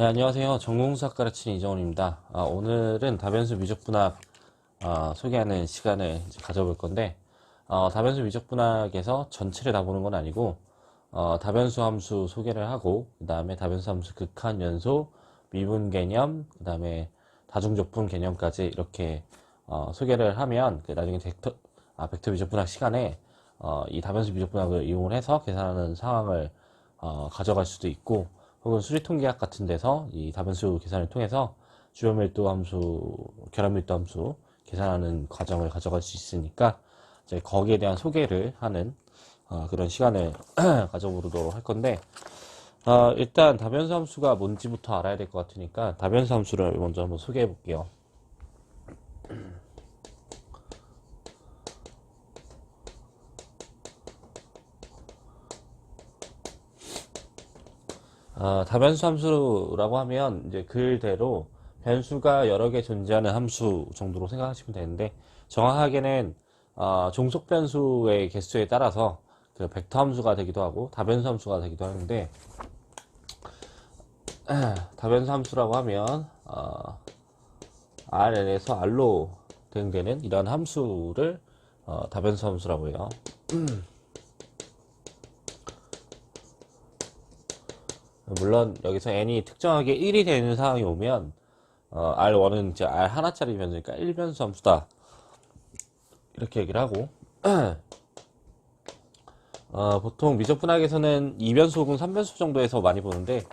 네, 안녕하세요. 전공수학 가르치는 이정훈입니다. 아, 오늘은 다변수 미적분학 아, 소개하는 시간을 가져볼 건데, 어, 다변수 미적분학에서 전체를 다 보는 건 아니고, 어, 다변수 함수 소개를 하고, 그 다음에 다변수 함수 극한 연소, 미분 개념, 그 다음에 다중적분 개념까지 이렇게 어, 소개를 하면, 그 나중에 벡터, 아, 벡터 미적분학 시간에 어, 이 다변수 미적분학을 이용을 해서 계산하는 상황을 어, 가져갈 수도 있고, 혹은 수리통계학 같은 데서 이 다변수 계산을 통해서 주요 밀도 함수, 결합 밀도 함수 계산하는 과정을 가져갈 수 있으니까 이제 거기에 대한 소개를 하는 어, 그런 시간을 가져보도록 할 건데 어, 일단 다변수 함수가 뭔지부터 알아야 될 것 같으니까 다변수 함수를 먼저 한번 소개해 볼게요. 아, 다변수 함수라고 하면 이제 글대로 변수가 여러 개 존재하는 함수 정도로 생각하시면 되는데 정확하게는 어, 종속 변수의 개수에 따라서 그 벡터 함수가 되기도 하고 다변수 함수가 되기도 하는데 다변수 함수라고 하면 어, Rn에서 R로 대응되는 이런 함수를 어, 다변수 함수라고 해요. 물론 여기서 n이 특정하게 1이 되는 상황이 오면 어, R1은 이제 R 하나짜리 변수니까 1변수 함수다. 이렇게 얘기를 하고. 어, 보통 미적분학에서는 2변수 혹은 3변수 정도에서 많이 보는데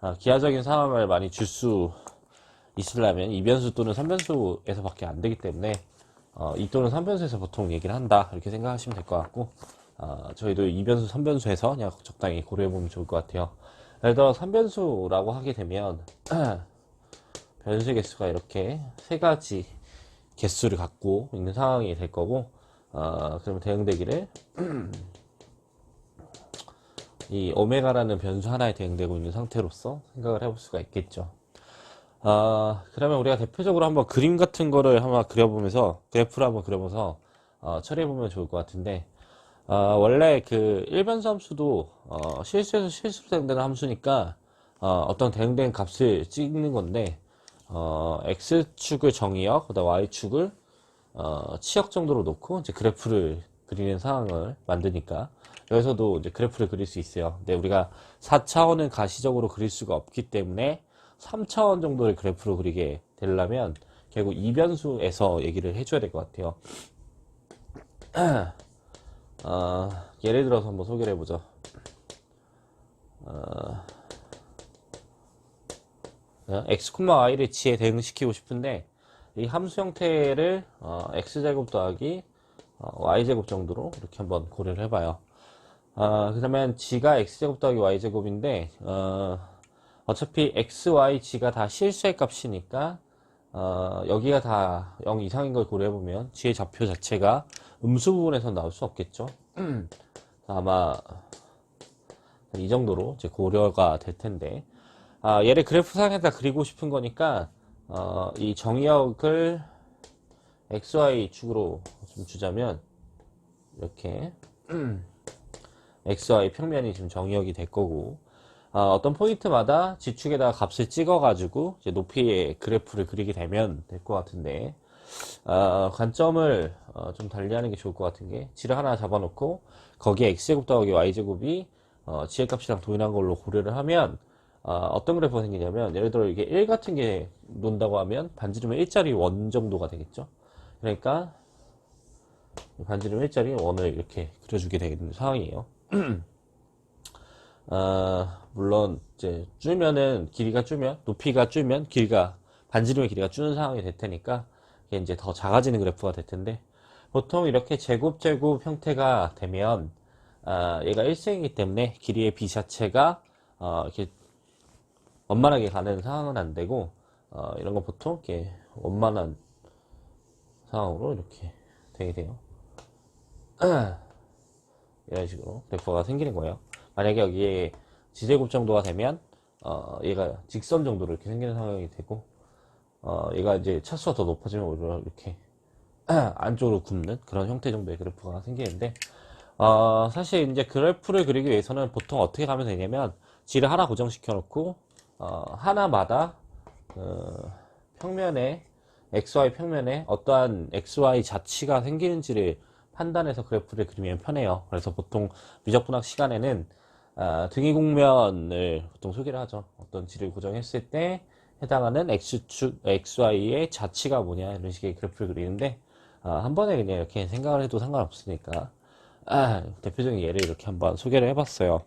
어, 기하적인 상황을 많이 줄 수 있으려면 2변수 또는 3변수에서 밖에 안 되기 때문에 어, 2 또는 3변수에서 보통 얘기를 한다. 이렇게 생각하시면 될 것 같고 어, 저희도 2변수, 3변수에서 그냥 적당히 고려해보면 좋을 것 같아요 예를 들어 3변수라고 하게 되면 변수 개수가 이렇게 세 가지 개수를 갖고 있는 상황이 될 거고 어, 그러면 대응되기를 이 오메가라는 변수 하나에 대응되고 있는 상태로서 생각을 해볼 수가 있겠죠. 어, 그러면 우리가 대표적으로 한번 그림 같은 거를 한번 그려보면서 그래프를 한번 그려보면서 어, 처리해보면 좋을 것 같은데 어, 원래 그 일변수 함수도 어, 실수에서 실수로 대응되는 함수니까 어, 떤 대응된 값을 찍는 건데 어, x축을 정의역, 그다음 y축을 어, 치역 정도로 놓고 이제 그래프를 그리는 상황을 만드니까 여기서도 이제 그래프를 그릴 수 있어요. 근데 우리가 4차원은 가시적으로 그릴 수가 없기 때문에 3차원 정도의 그래프로 그리게 되려면 결국 이변수에서 얘기를 해줘야 될 것 같아요. 어, 예를 들어서 한번 소개를 해보죠. 어, x, y를 지에 대응시키고 싶은데 이 함수 형태를 어, x제곱 더하기 어, y제곱 정도로 이렇게 한번 고려를 해봐요. 어, 그러면 g가 x제곱 더하기 y제곱인데 어, 어차피 x, y, g가 다 실수의 값이니까 어, 여기가 다 0 이상인 걸 고려해보면 g의 좌표 자체가 음수 부분에서 나올 수 없겠죠. 아마 이 정도로 이제 고려가 될 텐데. 아, 얘를 그래프상에다 그리고 싶은 거니까 어, 이 정의역을 xy 축으로 좀 주자면 이렇게 xy 평면이 지금 정의역이 될 거고 어, 떤 포인트마다 지축에다가 값을 찍어 가지고 이제 높이의 그래프를 그리게 되면 될 것 같은데 어, 관점을 어, 좀 달리하는 게 좋을 것 같은 게 지를 하나 잡아놓고 거기에 x제곱 더하기 y제곱이 어, 지혜값이랑 동일한 걸로 고려를 하면 어, 떤 그래프가 생기냐면 예를 들어 이게 1 같은 게 논다고 하면 반지름의 1짜리 원 정도가 되겠죠? 그러니까 반지름 1짜리 원을 이렇게 그려주게 되는 상황이에요. 어, 물론 이제 줄면은 길이가 줄면 높이가 줄면 길이가 반지름의 길이가 줄는 상황이 될 테니까 이제 더 작아지는 그래프가 될 텐데 보통 이렇게 제곱 제곱 형태가 되면 어, 얘가 1승이기 때문에 길이의 b 자체가 어, 이렇게 원만하게 가는 상황은 안 되고 어, 이런 건 보통 이렇게 원만한 상황으로 이렇게 되게 돼요. 이런 식으로 그래프가 생기는 거예요. 만약에 여기에 지제곱 정도가 되면 어, 얘가 직선 정도로 이렇게 생기는 상황이 되고 어, 얘가 이제 차수가 더 높아지면 오히려 이렇게 안쪽으로 굽는 그런 형태 정도의 그래프가 생기는데 어, 사실 이제 그래프를 그리기 위해서는 보통 어떻게 가면 되냐면 지를 하나 고정시켜 놓고 어, 하나마다 어, 평면에 xy 평면에 어떠한 xy 자치가 생기는지를 판단해서 그래프를 그리면 편해요. 그래서 보통 미적분학 시간에는 아, 등위공면을 보통 소개를 하죠. 어떤 질을 고정했을 때 해당하는 x축, xy의 자치가 뭐냐 이런 식의 그래프를 그리는데 아, 한 번에 그냥 이렇게 생각을 해도 상관없으니까 아, 대표적인 예를 이렇게 한번 소개를 해봤어요.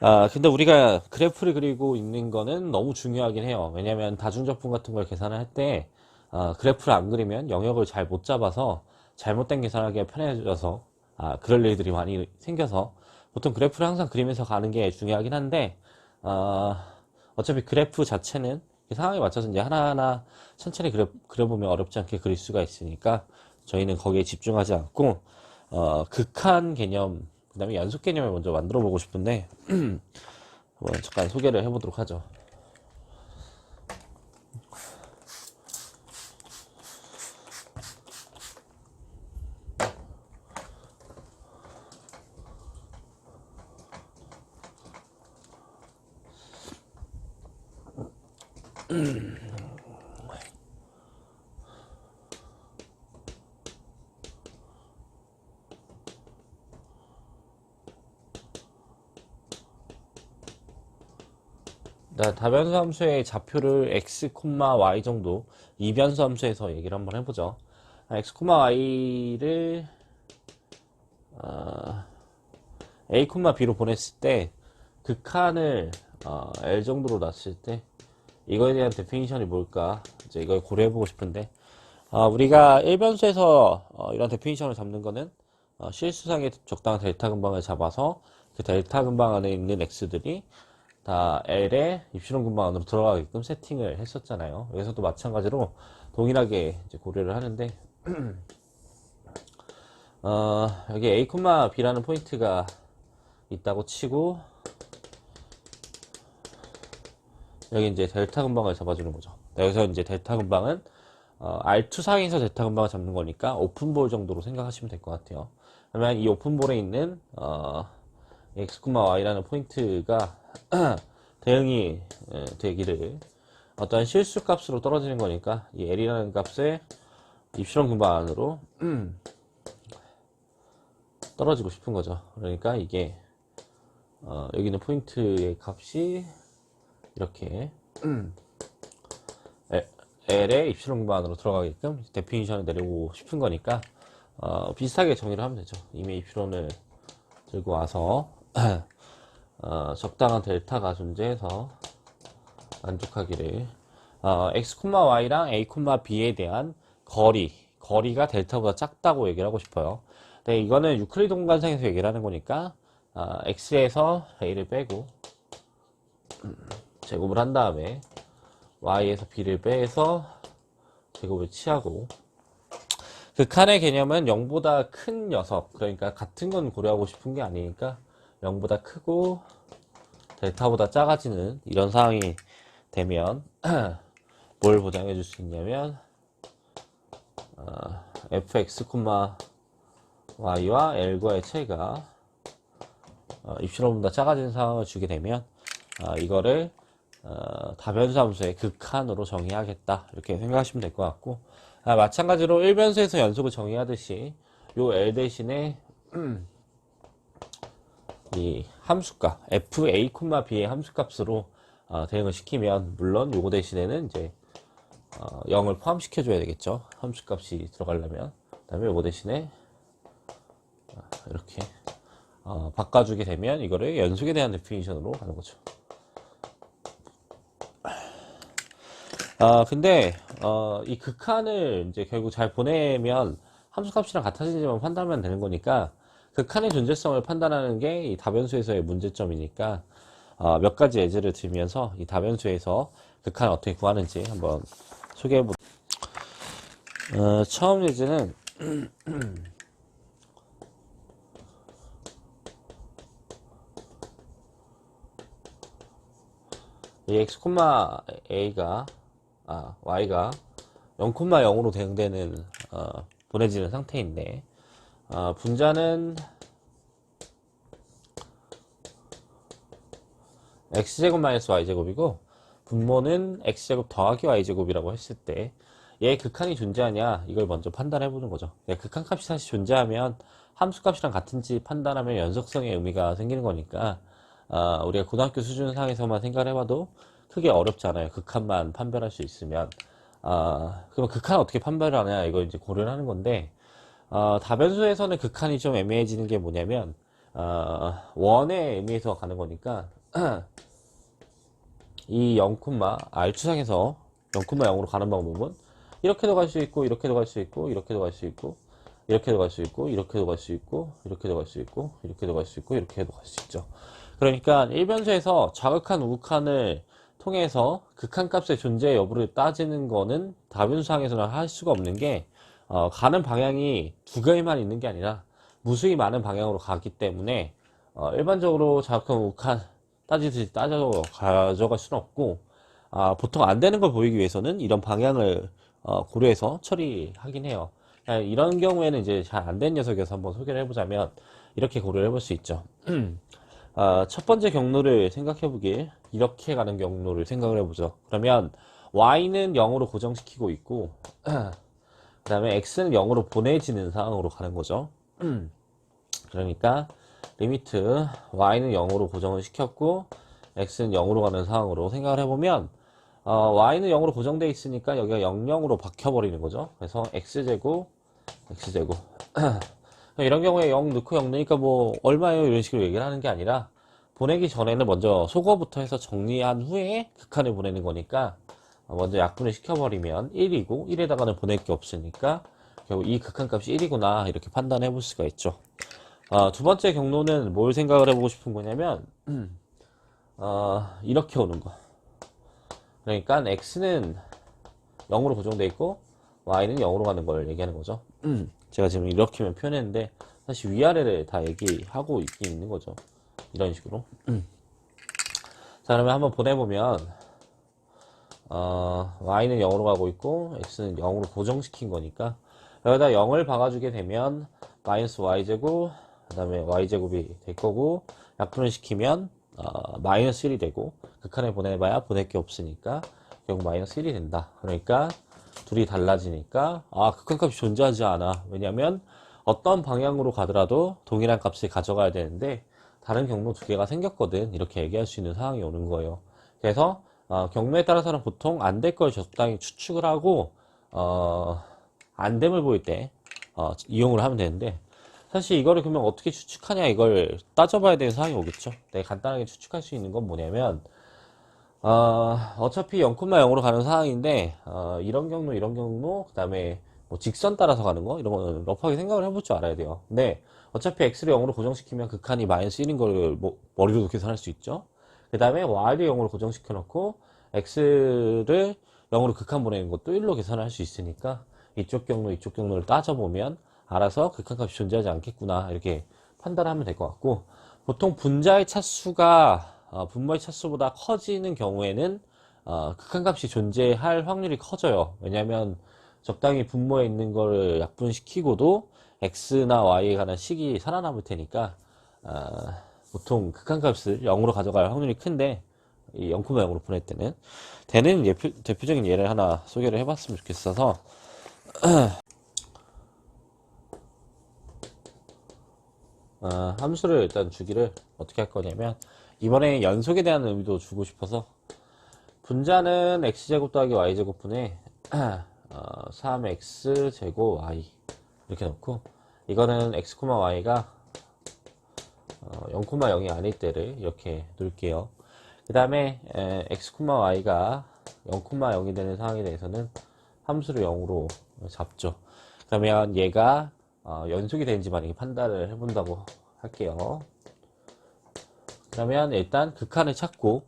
아, 근데 우리가 그래프를 그리고 있는 거는 너무 중요하긴 해요. 왜냐면 다중적분 같은 걸 계산을 할 때, 아, 그래프를 안 그리면 영역을 잘 못 잡아서 잘못된 계산하기가 편해져서, 아, 그럴 일들이 많이 생겨서, 보통 그래프를 항상 그리면서 가는 게 중요하긴 한데, 아, 어차피 그래프 자체는 그 상황에 맞춰서 이제 하나하나 천천히 그려, 그려보면 어렵지 않게 그릴 수가 있으니까, 저희는 거기에 집중하지 않고, 어, 극한 개념, 그 다음에 연속 개념을 먼저 만들어 보고 싶은데, 한번 잠깐 소개를 해보도록 하죠. 나 다변수 함수의 좌표를 x, y 정도 이변수 함수에서 얘기를 한번 해보죠. 아, x, y를 아, a, b로 보냈을 때 극한을 어, l 정도로 놨을 때 이거에 대한 데피니션이 뭘까? 이제 이걸 고려해 보고 싶은데. 아, 우리가 1변수에서 어, 이런 데피니션을 잡는 거는 어, 실수상의 적당한 델타 근방을 잡아서 그 델타 근방 안에 있는 x들이 다 L의 입시론 근방 안으로 들어가게끔 세팅을 했었잖아요. 여기서도 마찬가지로 동일하게 이제 고려를 하는데, 어, 여기 A, B라는 포인트가 있다고 치고, 여기 이제 델타 근방을 잡아주는 거죠. 여기서 이제 델타 근방은 어, R2 상에서 델타 근방을 잡는 거니까 오픈볼 정도로 생각하시면 될 것 같아요. 그러면 이 오픈볼에 있는 어, x, y라는 포인트가 대응이 예, 되기를 어떠한 실수 값으로 떨어지는 거니까 이 l이라는 값의 입실험 근방 안으로 떨어지고 싶은 거죠. 그러니까 이게 어, 여기 있는 포인트의 값이 이렇게 L의 입실험 근방 안으로 들어가게끔 데피니션을 내리고 싶은 거니까 어, 비슷하게 정의를 하면 되죠. 이미 입실론을 들고 와서 어, 적당한 델타가 존재해서 만족하기를 어, x, y랑 a, b에 대한 거리 거리가 델타보다 작다고 얘기를 하고 싶어요. 네, 이거는 유클리드 공간상에서 얘기를 하는 거니까 어, x에서 a를 빼고 음, 제곱을 한 다음에 y에서 b를 빼서 제곱을 취하고 그 칸의 개념은 0보다 큰 녀석 그러니까 같은 건 고려하고 싶은 게 아니니까 0보다 크고 델타보다 작아지는 이런 상황이 되면 뭘 보장해 줄 수 있냐면 어, fx, y와 l과의 차이가 어, 입실론보다 작아지는 상황을 주게 되면 어, 이거를 어, 다변수 함수의 극한으로 정의하겠다. 이렇게 생각하시면 될 것 같고. 아, 마찬가지로 1변수에서 연속을 정의하듯이 요 L 대신에 이 함수값 fa, b의 함수값으로 어, 대응을 시키면 물론 요거 대신에는 이제 어, 0을 포함시켜 줘야 되겠죠. 함수값이 들어가려면. 그 다음에 요거 대신에 어, 이렇게 어, 바꿔주게 되면 이거를 연속에 대한 데피니션으로 가는 거죠 아 근데 어, 이 극한을 이제 결국 잘 보내면 함수값이랑 같아지지만 판단하면 되는 거니까 극한의 존재성을 판단하는 게 이 다변수에서의 문제점이니까 어, 몇 가지 예제를 들면서 이 다변수에서 극한을 어떻게 구하는지 한번 소개해 보. 어, 처음 예제는 이 x, a가 아, y가 0,0으로 대응되는 어, 보내지는 상태인데 어, 분자는 x제곱 마이너스 y제곱이고 분모는 x제곱 더하기 y제곱이라고 했을 때 얘 극한이 존재하냐 이걸 먼저 판단해 보는 거죠. 예, 극한값이 사실 존재하면 함수값이랑 같은지 판단하면 연속성의 의미가 생기는 거니까 아, 우리가 고등학교 수준 상에서만 생각을 해봐도 크게 어렵지 않아요. 극한만 판별할 수 있으면 아, 그럼 극한 어떻게 판별을 하냐 이걸 이제 고려를 하는 건데 어, 다변수에서는 극한이 좀 애매해지는 게 뭐냐면 어, 원의 의미에서 가는 거니까 이 0, R추상에서 0, 0으로 가는 방법은 이렇게도 갈 수 있고 이렇게도 갈 수 있고 이렇게도 갈 수 있고 이렇게도 갈 수 있고 이렇게도 갈 수 있고 이렇게도 갈 수 있고 이렇게도 갈 수 있고 이렇게도 갈 수 있죠. 그러니까 일변수에서 좌극한 우극한을 통해서 극한값의 존재 여부를 따지는 거는 다변수상에서는 할 수가 없는 게 어, 가는 방향이 두 개만 있는 게 아니라 무수히 많은 방향으로 가기 때문에 어, 일반적으로 좌극한 우극한 따지듯이 따져 가져갈 수는 없고 아, 보통 안 되는 걸 보이기 위해서는 이런 방향을 어, 고려해서 처리하긴 해요. 아, 이런 경우에는 이제 잘 안 된 녀석에서 한번 소개를 해보자면 이렇게 고려를 해볼 수 있죠. 아, 첫 번째 경로를 생각해 보길 이렇게 가는 경로를 생각을 해보죠. 그러면 y는 0으로 고정시키고 있고 그 다음에 x는 0으로 보내지는 상황으로 가는 거죠. 그러니까 리미트 y는 0으로 고정을 시켰고 x는 0으로 가는 상황으로 생각을 해보면 어, y는 0으로 고정되어 있으니까 여기가 00으로 박혀버리는 거죠. 그래서 x제곱 x제곱 이런 경우에 0 넣고 0 넣으니까 뭐 얼마예요 이런 식으로 얘기를 하는 게 아니라 보내기 전에는 먼저 소거부터 해서 정리한 후에 극한을 보내는 거니까 먼저 약분을 시켜버리면 1이고 1에다가는 보낼 게 없으니까 결국 이 극한값이 1이구나 이렇게 판단해 볼 수가 있죠. 어, 두 번째 경로는 뭘 생각을 해보고 싶은 거냐면 어, 이렇게 오는 거. 그러니까 x는 0으로 고정돼 있고 y는 0으로 가는 걸 얘기하는 거죠. 제가 지금 이렇게만 표현했는데 사실 위아래를 다 얘기하고 있긴 있는 거죠. 이런 식으로. 자 그러면 한번 보내보면 어, y는 0으로 가고 있고 x는 0으로 고정시킨 거니까 여기다 0을 박아주게 되면 마이너스 y제곱 그 다음에 y제곱이 될 거고 약분을 시키면 어, 마이너스 1이 되고 극한에 보내봐야 보낼 게 없으니까 결국 마이너스 1이 된다. 그러니까 둘이 달라지니까 아 극한값이 존재하지 않아. 왜냐하면 어떤 방향으로 가더라도 동일한 값을 가져가야 되는데 다른 경로 두 개가 생겼거든. 이렇게 얘기할 수 있는 상황이 오는 거예요. 그래서 어, 경로에 따라서는 보통 안 될 걸 적당히 추측을 하고 어, 안 됨을 보일 때 어, 이용을 하면 되는데 사실 이거를 그러면 어떻게 추측하냐 이걸 따져봐야 되는 상황이 오겠죠. 내가 간단하게 추측할 수 있는 건 뭐냐면 어, 어차피 0,0으로 가는 상황인데 어, 이런 경로 이런 경로 그 다음에 뭐 직선 따라서 가는 거 이런 거는 러프하게 생각을 해볼 줄 알아야 돼요. 근데 어차피 x를 0으로 고정시키면 극한이 마이너스 1인 걸 뭐, 머리로도 계산할 수 있죠. 그 다음에 y를 0으로 고정시켜 놓고 x를 0으로 극한 보내는 것도 1로 계산할 수 있으니까 이쪽 경로 이쪽 경로를 따져보면 알아서 극한값이 존재하지 않겠구나 이렇게 판단하면 될 것 같고 보통 분자의 차수가 어, 분모의 차수보다 커지는 경우에는 어, 극한값이 존재할 확률이 커져요. 왜냐하면 적당히 분모에 있는 거를 약분시키고도 x나 y에 관한 식이 살아남을 테니까 어, 보통 극한값을 0으로 가져갈 확률이 큰데 이 0,0으로 보낼 때는. 대는 예표, 대표적인 예를 하나 소개를 해봤으면 좋겠어서 어, 함수를 일단 주기를 어떻게 할 거냐면 이번에 연속에 대한 의미도 주고 싶어서 분자는 x제곱 더하기 y제곱분의 어, 3x제곱 y 이렇게 놓고 이거는 x, y가 어, 0,0이 아닐 때를 이렇게 놓을게요. 그 다음에 x, y가 0,0이 되는 상황에 대해서는 함수를 0으로 잡죠. 그러면 얘가 어, 연속이 되는지 만약에 판단을 해본다고 할게요. 그러면 일단 극한을 찾고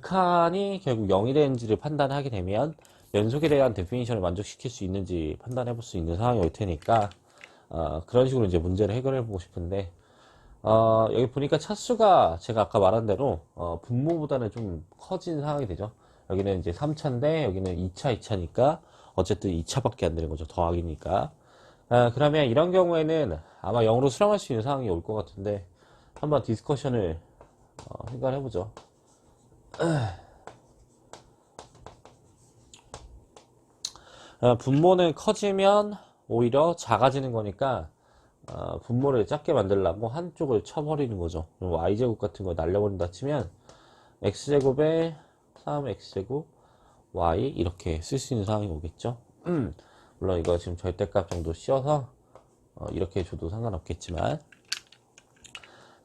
극한이 결국 0이 되는지를 판단하게 되면 연속에 대한 데피니션을 만족시킬 수 있는지 판단해 볼 수 있는 상황이 올 테니까 어, 그런 식으로 이제 문제를 해결해 보고 싶은데 어, 여기 보니까 차수가 제가 아까 말한 대로 어, 분모보다는 좀 커진 상황이 되죠. 여기는 이제 3차인데 여기는 2차, 2차니까 어쨌든 2차밖에 안 되는 거죠. 더하기니까. 아, 그러면 이런 경우에는 아마 0으로 수렴할 수 있는 상황이 올 것 같은데 한번 디스커션을 어, 생각을 해보죠. 어, 분모는 커지면 오히려 작아지는 거니까 어, 분모를 작게 만들려고 한쪽을 쳐버리는 거죠. y제곱 같은 거 날려버린다 치면 x제곱에 3x제곱 y 이렇게 쓸 수 있는 상황이 오겠죠. 음, 물론 이거 지금 절대값 정도 씌워서 어, 이렇게 줘도 상관없겠지만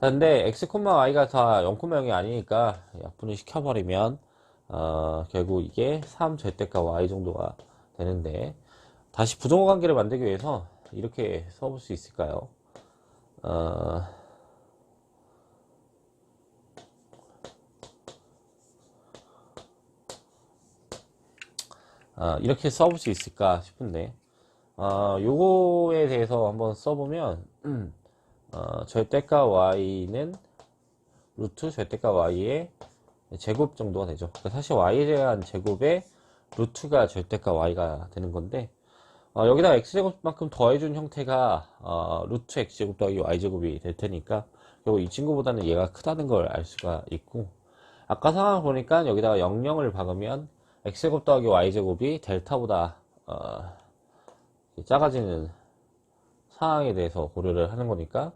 근데 x, y가 다 0, 0이 아니니까 약분을 시켜버리면 어, 결국 이게 3 절대값 y 정도가 되는데 다시 부정호 관계를 만들기 위해서 이렇게 써볼 수 있을까요? 어, 아, 이렇게 써볼 수 있을까 싶은데 어, 요거에 대해서 한번 써보면 음, 어, 절대값 y는 루트 절대값 y의 제곱 정도가 되죠. 그러니까 사실 y에 대한 제곱의 루트가 절대값 y가 되는 건데 어, 여기다 x제곱만큼 더해준 형태가 어, 루트 x제곱 더하기 y제곱이 될 테니까 결국 이 친구보다는 얘가 크다는 걸 알 수가 있고 아까 상황을 보니까 여기다가 00을 박으면 x제곱 더하기 y제곱이 델타보다 어, 작아지는 상황에 대해서 고려를 하는 거니까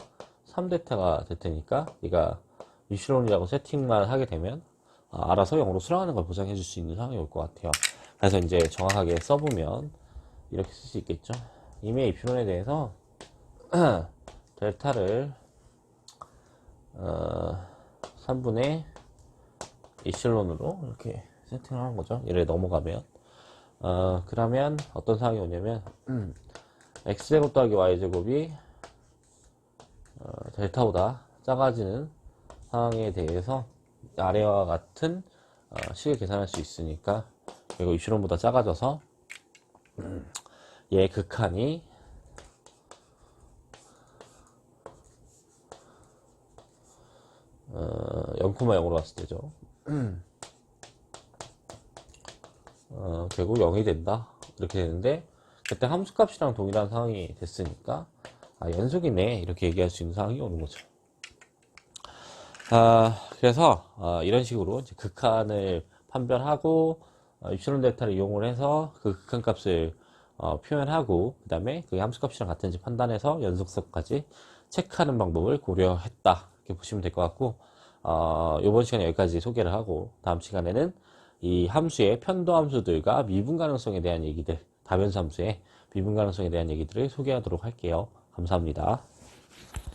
3대타가 될 테니까 얘가 유실론이라고 세팅만 하게 되면 아, 알아서 0으로 수렴하는 걸 보장해 줄 수 있는 상황이 올 것 같아요. 그래서 이제 정확하게 써보면 이렇게 쓸 수 있겠죠. 이미 이필론에 대해서 델타를 어, 3분의 이실론으로 이렇게 세팅을 하는 거죠. 얘를 넘어가면. 어, 그러면 어떤 상황이 오냐면 음, x제곱 더하기 y제곱이 어, 델타보다 작아지는 상황에 대해서 아래와 같은 어, 식을 계산할 수 있으니까 그리고 입실론보다 작아져서 음, 얘 극한이 어, 0,0으로 왔을 때죠. 어, 결국 0이 된다. 이렇게 되는데, 그때 함수값이랑 동일한 상황이 됐으니까, 아, 연속이네. 이렇게 얘기할 수 있는 상황이 오는 거죠. 아, 그래서, 어, 이런 식으로 극한을 판별하고, 어, 입실론 델타를 이용을 해서 그 극한 값을 어, 표현하고, 그 다음에 그 함수값이랑 같은지 판단해서 연속성까지 체크하는 방법을 고려했다. 이렇게 보시면 될 것 같고, 어, 이번 시간에 여기까지 소개를 하고, 다음 시간에는 이 함수의 편도 함수들과 미분 가능성에 대한 얘기들, 다변수 함수의 미분 가능성에 대한 얘기들을 소개하도록 할게요. 감사합니다.